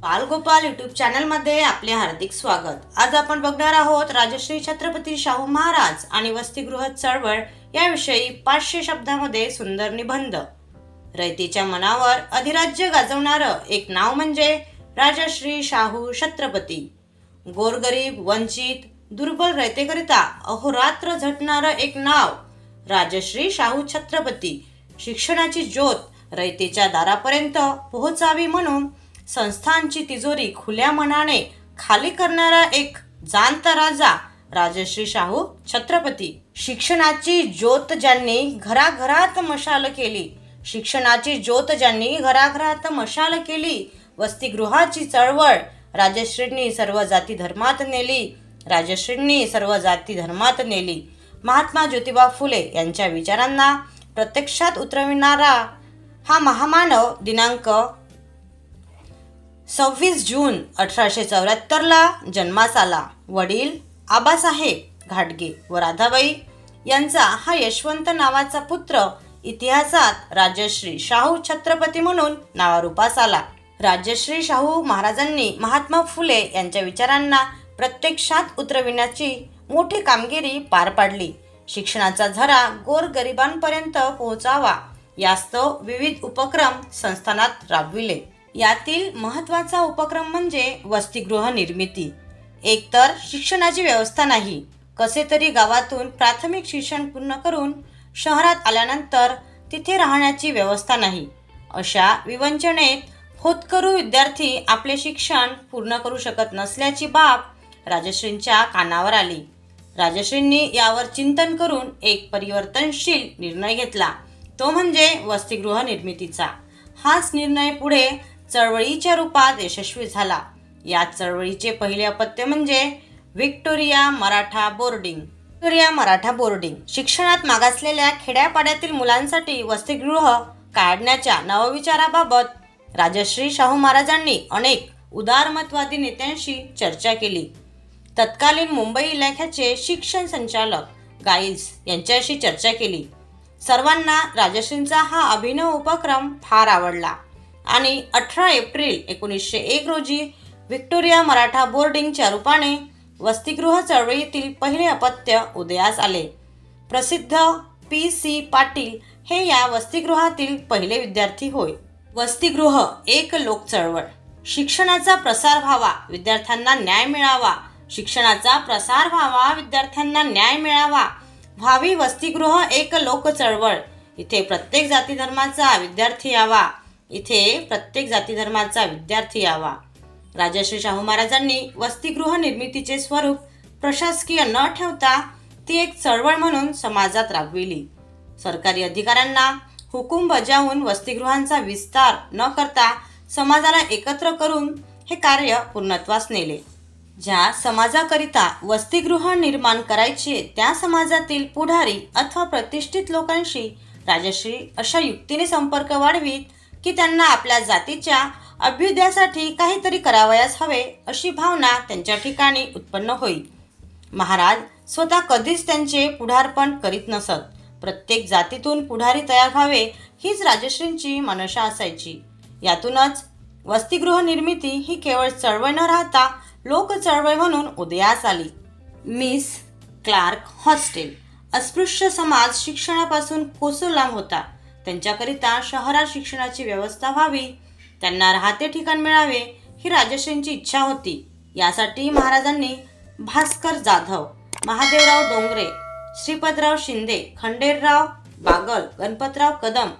Balgopal YouTube चॅनलमध्ये आपले हार्दिक स्वागत. आज आपण बघणार आहोत राजश्री छत्रपती शाहू महाराज आणि वसतिगृह चळवळ याविषयी पाचशे शब्दामध्ये सुंदर निबंध. रयतीच्या मनावर अधिराज्य गाजवणारं एक नाव म्हणजे राजश्री शाहू छत्रपती. गोरगरीब वंचित दुर्बल रयतेकरिता अहोरात्र झटणारं एक नाव राजश्री शाहू छत्रपती. शिक्षणाची ज्योत रयतेच्या दारापर्यंत पोहोचावी म्हणून संस्थांची तिजोरी खुल्या मनाने खाली करणारा एक जाणत राजा राजश्री शाहू छत्रपती. शिक्षणाची ज्योत ज्यांनी घराघरात मशाल केली शिक्षणाची ज्योत ज्यांनी घराघरात मशाल केली वसतिगृहाची चळवळ राजश्रींनी सर्व जाती धर्मात नेली राजश्रींनी सर्व जाती धर्मात नेली. महात्मा ज्योतिबा फुले यांच्या विचारांना प्रत्यक्षात उतरविणारा हा महामानव दिनांक सव्वीस जून अठराशे चौऱ्याहत्तरला जन्मास आला. वडील आबासाहेब घाटगे व राधाबाई यांचा हा यशवंत नावाचा पुत्र इतिहासात राजश्री शाहू छत्रपती म्हणून नावारूपास आला. राजश्री शाहू महाराजांनी महात्मा फुले यांच्या विचारांना प्रत्यक्षात उतरविण्याची मोठी कामगिरी पार पाडली. शिक्षणाचा झरा गोरगरिबांपर्यंत पोहोचावा यास्तव विविध उपक्रम संस्थानात राबविले. यातील महत्त्वाचा उपक्रम म्हणजे वसतिगृह निर्मिती. एकतर शिक्षणाची व्यवस्था नाही कसे तरी गावातून प्राथमिक शिक्षण पूर्ण करून शहरात आल्यानंतर तिथे राहण्याची व्यवस्था नाही. अशा विवंचनेत होतकरू विद्यार्थी आपले शिक्षण पूर्ण करू शकत नसल्याची बाब राजश्रींच्या कानावर आली. राजश्रींनी यावर चिंतन करून एक परिवर्तनशील निर्णय घेतला. तो म्हणजे वसतिगृह निर्मितीचा. हाच निर्णय पुढे चळवळीच्या रूपात यशस्वी झाला. या चळवळीचे पहिले अपत्य म्हणजे Victoria Maratha boarding. Victoria Maratha boarding शिक्षणात मागासलेल्या खेड्यापाड्यातील मुलांसाठी वसतिगृह काढण्याच्या नवविचाराबाबत राजश्री शाहू महाराजांनी अनेक उदारमतवादी नेत्यांशी चर्चा केली. तत्कालीन मुंबई इलाख्याचे शिक्षण संचालक गाईल्स यांच्याशी चर्चा केली. सर्वांना राजश्रींचा हा अभिनव उपक्रम फार आवडला. आणि अठरा एप्रिल एकोणीसशे एक रोजी व्हिक्टोरिया मराठा बोर्डिंगच्या रूपाने वसतिगृह चळवळीतील पहिले अपत्य उदयास आले. प्रसिद्ध पी सी पाटील हे या वसतिगृहातील पहिले विद्यार्थी होय. वसतिगृह एक लोक चळवळ शिक्षणाचा प्रसार व्हावा विद्यार्थ्यांना न्याय मिळावा. शिक्षणाचा प्रसार व्हावा विद्यार्थ्यांना न्याय मिळावा. व्हावी वसतिगृह एक लोक चळवळ इथे प्रत्येक जाती धर्माचा विद्यार्थी यावा. इथे प्रत्येक जाती धर्माचा विद्यार्थी यावा. राजश्री शाहू महाराजांनी वसतिगृह निर्मितीचे स्वरूप प्रशासकीय न ठेवता ती एक चळवळ म्हणून समाजात राबविली. सरकारी अधिकाऱ्यांना हुकूम बजावून वसतिगृहांचा विस्तार न करता समाजाला एकत्र करून हे कार्य पूर्णत्वास नेले. ज्या समाजाकरिता वसतिगृह निर्माण करायचे त्या समाजातील पुढारी अथवा प्रतिष्ठित लोकांशी राजश्री अशा युक्तीने संपर्क वाढवीत की त्यांना आपल्या जातीच्या अभ्युदयासाठी काहीतरी करावयास हवे अशी भावना त्यांच्या ठिकाणी उत्पन्न होईल. महाराज स्वतः कधीच त्यांचे पुढारपण करीत नसत. प्रत्येक जातीतून पुढारी तयार व्हावे हीच राजश्रींची मनशा असायची. यातूनच वसतिगृह निर्मिती ही केवळ चळवळ न राहता लोक चळवळ म्हणून उदयास आली. मिस क्लार्क हॉस्टेल अस्पृश्य समाज शिक्षणापासून कोसो लांब होता. त्यांच्याकरिता शहरात शिक्षणाची व्यवस्था व्हावी त्यांना राहते ठिकाण मिळावे ही राजश्रींची इच्छा होती. यासाठी महाराजांनी भास्कर जाधव महादेवराव डोंगरे श्रीपतराव शिंदे खंडेरराव बागल गणपतराव कदम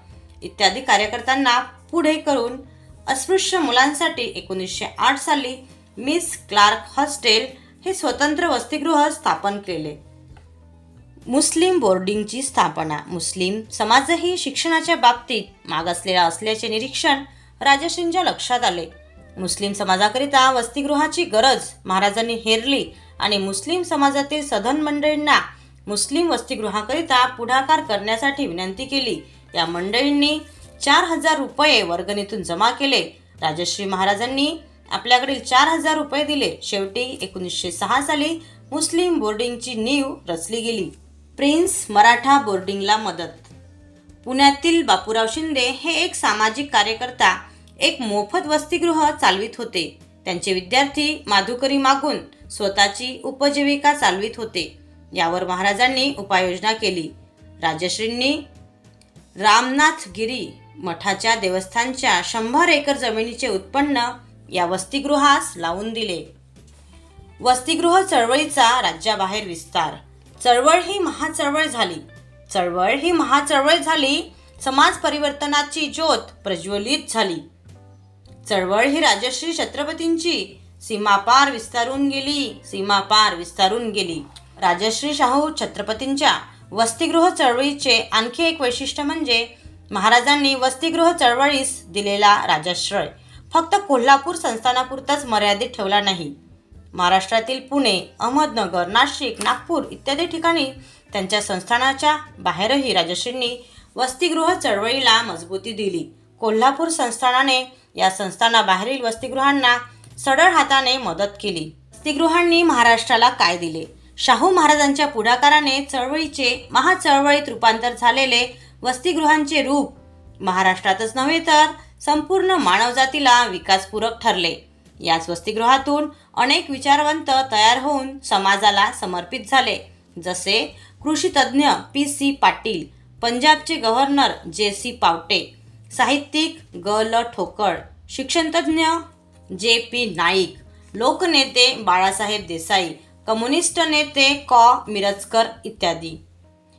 इत्यादी कार्यकर्त्यांना पुढे करून अस्पृश्य मुलांसाठी एकोणीसशे आठ साली मिस क्लार्क हॉस्टेल हे स्वतंत्र वसतिगृह स्थापन केले. मुस्लिम बोर्डिंगची स्थापना. मुस्लिम समाजही शिक्षणाच्या बाबतीत मागासलेला असल्याचे निरीक्षण राजश्रींच्या लक्षात आले. मुस्लिम समाजाकरिता वसतिगृहाची गरज महाराजांनी हेरली आणि मुस्लिम समाजातील सधन मंडळींना मुस्लिम वसतिगृहाकरिता पुढाकार करण्यासाठी विनंती केली. या मंडळींनी चार हजार रुपये वर्गणीतून जमा केले. राजश्री महाराजांनी आपल्याकडील चार हजार रुपये दिले. शेवटी एकोणीसशे सहा साली मुस्लिम बोर्डिंगची नीव रचली गेली. प्रिन्स मराठा बोर्डिंगला मदत. पुण्यातील बापूराव शिंदे हे एक सामाजिक कार्यकर्ता एक मोफत वसतिगृह चालवित होते. त्यांचे विद्यार्थी माधुकरी मागून स्वतःची उपजीविका चालवित होते. यावर महाराजांनी उपाययोजना केली. राजश्रींनी रामनाथ गिरी मठाच्या देवस्थानच्या शंभर एकर जमिनीचे उत्पन्न या वसतिगृहास लावून दिले. वसतिगृह चळवळीचा राज्याबाहेर विस्तार चळवळ ही महाचळवळ झाली. चळवळ ही महाचळवळ झाली समाज परिवर्तनाची ज्योत प्रज्वलित झाली. चळवळ ही राजश्री छत्रपतींची सीमापार विस्तारून गेली सीमापार विस्तारून गेली. राजश्री शाहू छत्रपतींच्या वसतिगृह चळवळीचे आणखी एक वैशिष्ट्य म्हणजे महाराजांनी वसतिगृह चळवळीस दिलेला राजाश्रय. फक्त कोल्हापूर संस्थानापुरताच मर्यादित ठेवला नाही. महाराष्ट्रातील पुणे अहमदनगर नाशिक नागपूर इत्यादी ठिकाणी त्यांच्या संस्थानाच्या बाहेरही राजश्रींनी वसतिगृह चळवळीला मजबूती दिली. कोल्हापूर संस्थानाने या संस्थानाबाहेरील वसतिगृहांना सडळ हाताने मदत केली. वसतिगृहांनी महाराष्ट्राला काय दिले? शाहू महाराजांच्या पुढाकाराने चळवळीचे महाचळवळीत रूपांतर झालेले वसतिगृहांचे रूप महाराष्ट्रातच नव्हे तर संपूर्ण मानवजातीला विकासपूरक ठरले. याच वसतिगृहातून अनेक विचारवंत तयार होऊन समाजाला समर्पित झाले. जसे कृषीतज्ञ पी सी पाटील पंजाबचे गव्हर्नर जे सी पावटे साहित्यिक ग ल ठोकळ शिक्षणतज्ञ जे पी नाईक लोकनेते बाळासाहेब देसाई कम्युनिस्ट नेते कॉ. मिरजकर इत्यादी.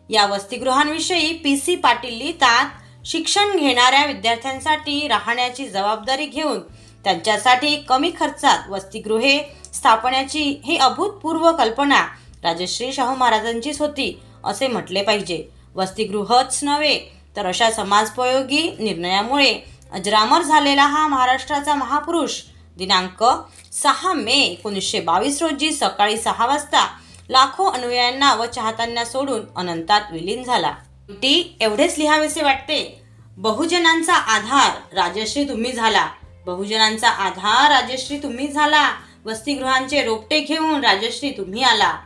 या वसतिगृहांविषयी पी सी पाटील लिहितात शिक्षण घेणाऱ्या विद्यार्थ्यांसाठी राहण्याची जबाबदारी घेऊन त्यांच्यासाठी कमी खर्चात वसतिगृहे स्थापण्याची ही अभूतपूर्व कल्पना राजश्री शाहू महाराजांचीच होती असे म्हटले पाहिजे. वसतिगृहच नव्हे तर अशा समाजोपयोगी निर्णयामुळे अजरामर झालेला हा महाराष्ट्राचा महापुरुष दिनांक सहा मे एकोणीसशे बावीस रोजी सकाळी सहा वाजता लाखो अनुयायांना व चाहत्यांना सोडून अनंतात विलीन झाला. टी एवढेच लिहावेसे वाटते. बहुजनांचा आधार राजश्री तुम्ही झाला. बहुजनांचा आधार राजश्री तुम्ही झाला. वसतिगृहांचे रोपटे घेऊन राजश्री तुम्ही आला.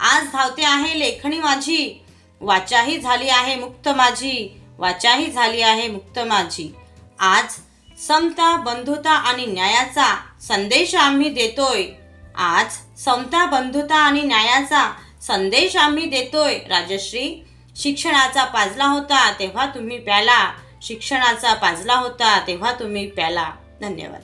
आज धावते आहे लेखणी माझी. वाचाही झाली आहे मुक्त माझी. वाचाही झाली आहे मुक्त माझी. आज समता बंधुता आणि न्यायाचा संदेश आम्ही देतोय. आज समता बंधुता आणि न्यायाचा संदेश आम्ही देतोय. राजश्री शिक्षणाचा पाजला होता तेव्हा तुम्ही प्याला. शिक्षणाचा पाजला होता तेव्हा तुम्ही प्याला. 何年は